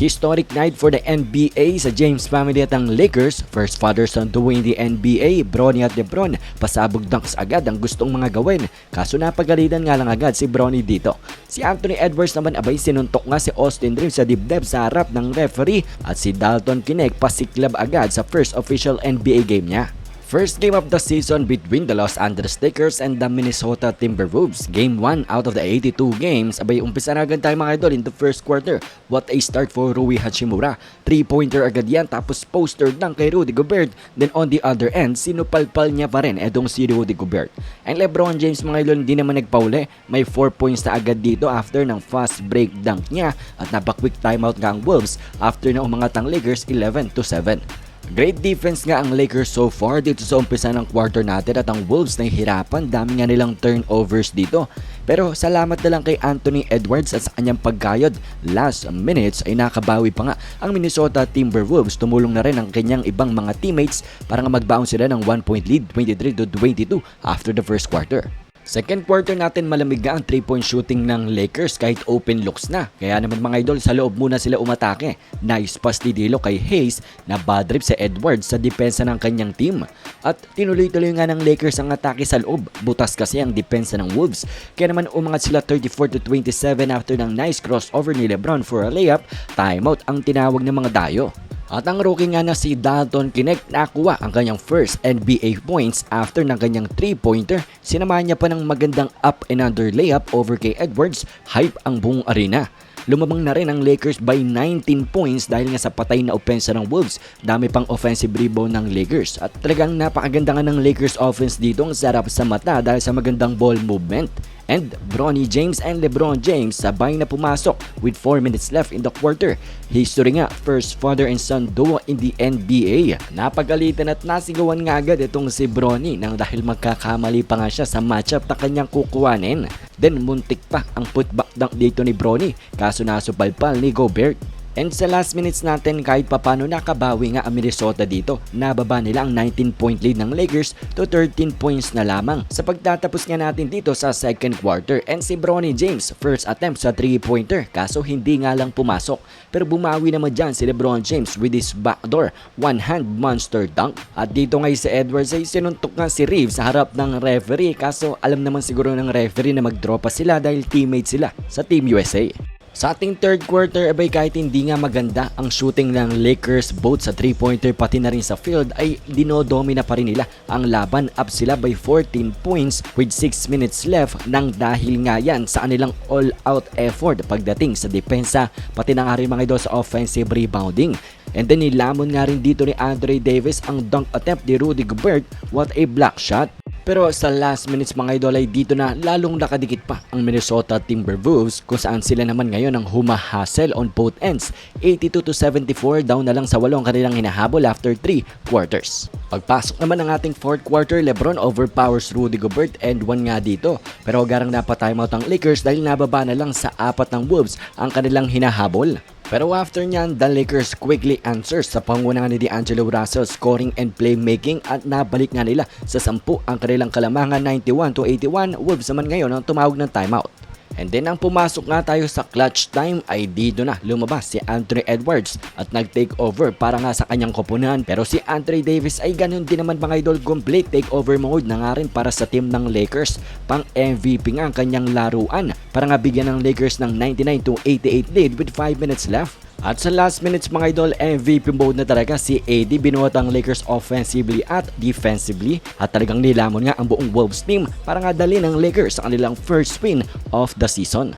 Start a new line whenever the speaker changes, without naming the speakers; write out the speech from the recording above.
Historic night for the NBA sa James family at ang Lakers. First father-son duo in the NBA, Bronny at Lebron. Pasabog dunks agad ang gustong mga gawin. Kaso napagalitan nga lang agad si Bronny dito. Si Anthony Edwards naman abay sinuntok nga si Austin Reeves sa dibdib sa harap ng referee at si Dalton Kinect pasiklab agad sa first official NBA game niya. First game of the season between the Los Angeles Lakers and the Minnesota Timberwolves. Game 1 out of the 82 games. Abay, umpisa na agad tayo mga idol in the first quarter. What a start for Rui Hachimura. 3-pointer agad yan tapos poster ng kay Rudy Gobert. Then on the other end, sinupalpal niya pa rin edong si Rudy Gobert. And Lebron James mga idol hindi naman nagpauli. May 4 points na agad dito after ng fast break dunk niya at napaka-quick timeout nga ang Wolves after na umangat ang Lakers 11 to 7. Great defense nga ang Lakers so far dito sa umpisa ng quarter natin at ang Wolves nahihirapan. Dami nga nilang turnovers dito. Pero salamat na lang kay Anthony Edwards at sa kanyang pagkayod. Last minutes ay nakabawi pa nga ang Minnesota Timberwolves. Tumulong na rin ang kanyang ibang mga teammates para nga magbaon sila ng 1 point lead 23 to 22 after the first quarter. Second quarter natin malamig nga ang 3-point shooting ng Lakers kahit open looks na. Kaya naman mga idol, sa loob muna sila umatake. Nice pass ni Dilo kay Hayes na bad trip sa Edwards sa depensa ng kanyang team. At tinuloy-tuloy nga ng Lakers ang atake sa loob. Butas kasi ang depensa ng Wolves. Kaya naman umangat sila 34 to 27 after ng nice crossover ni Lebron for a layup. Timeout ang tinawag ng mga dayo. At ang rookie nga na si Dalton Kinect nakuha ang kanyang first NBA points after ng kanyang 3-pointer. Sinamahan niya pa ng magandang up and under layup over kay Edwards. Hype ang buong arena. Lumabang na rin ang Lakers by 19 points dahil nga sa patay na opensa ng Wolves. Dami pang offensive rebound ng Lakers. At talagang napakaganda nga ng Lakers offense dito ang sarap sa mata dahil sa magandang ball movement. And Bronny James and LeBron James sabay na pumasok with 4 minutes left in the quarter. History nga, first father and son duo in the NBA. Napagalitan at nasigawan nga agad itong si Bronny nang dahil magkakamali pa nga siya sa matchup na kanyang kukuhanin. Then muntik pa ang putback dunk dito ni Bronny kaso nasupalpal ni Gobert. And sa last minutes natin kahit papano nakabawi nga ang Minnesota dito. Nababa nila ang 19 point lead ng Lakers to 13 points na lamang. Sa pagtatapos nga natin dito sa second quarter and si Bronny James first attempt sa 3 pointer kaso hindi nga lang pumasok. Pero bumawi naman dyan si Lebron James with his backdoor one hand monster dunk. At dito nga si Edwards ay sinuntok nga si Reeves sa harap ng referee kaso alam naman siguro ng referee na mag-draw pa sila dahil teammates sila sa Team USA. Sa ating third quarter, abay kahit hindi nga maganda ang shooting ng Lakers both sa 3-pointer pati na rin sa field ay dinodomina pa rin nila ang laban up sila by 14 points with 6 minutes left nang dahil nga yan sa kanilang all-out effort pagdating sa depensa pati na nga rin mga idol sa offensive rebounding. And then nilamon nga rin dito ni Andre Davis ang dunk attempt ni Rudy Gobert. What a block shot! Pero sa last minutes mga idol ay dito na lalong nakadikit pa ang Minnesota Timberwolves kung saan sila naman ngayon ang humahasel on both ends. 82 to 74 down na lang sa walong kanilang hinahabol after 3 quarters. Pagpasok naman ng ating fourth quarter, Lebron overpowers Rudy Gobert and one nga dito. Pero garang napatimeout ang Lakers dahil nababa na lang sa apat ng Wolves ang kanilang hinahabol. Pero after nyan, the Lakers quickly answers sa pangunangan ni D'Angelo Russell scoring and playmaking at nabalik nga nila sa 10 ang kanilang kalamangan 91 to 81. Wolves naman ngayon ang tumawag ng timeout. And then ang pumasok nga tayo sa clutch time ay dito na lumabas si Anthony Edwards at nag-take over para nga sa kanyang koponan. Pero si Anthony Davis ay ganun din naman mga idol complete takeover mode na nga rin para sa team ng Lakers. Pang MVP nga ang kanyang laruan para nga bigyan ng Lakers ng 99 to 88 lead with 5 minutes left. At sa last minutes mga idol, MVP mode na talaga si AD binuhat ang Lakers offensively at defensively at talagang nilamon nga ang buong Wolves team para nga dali ng Lakers sa kanilang first win of the season.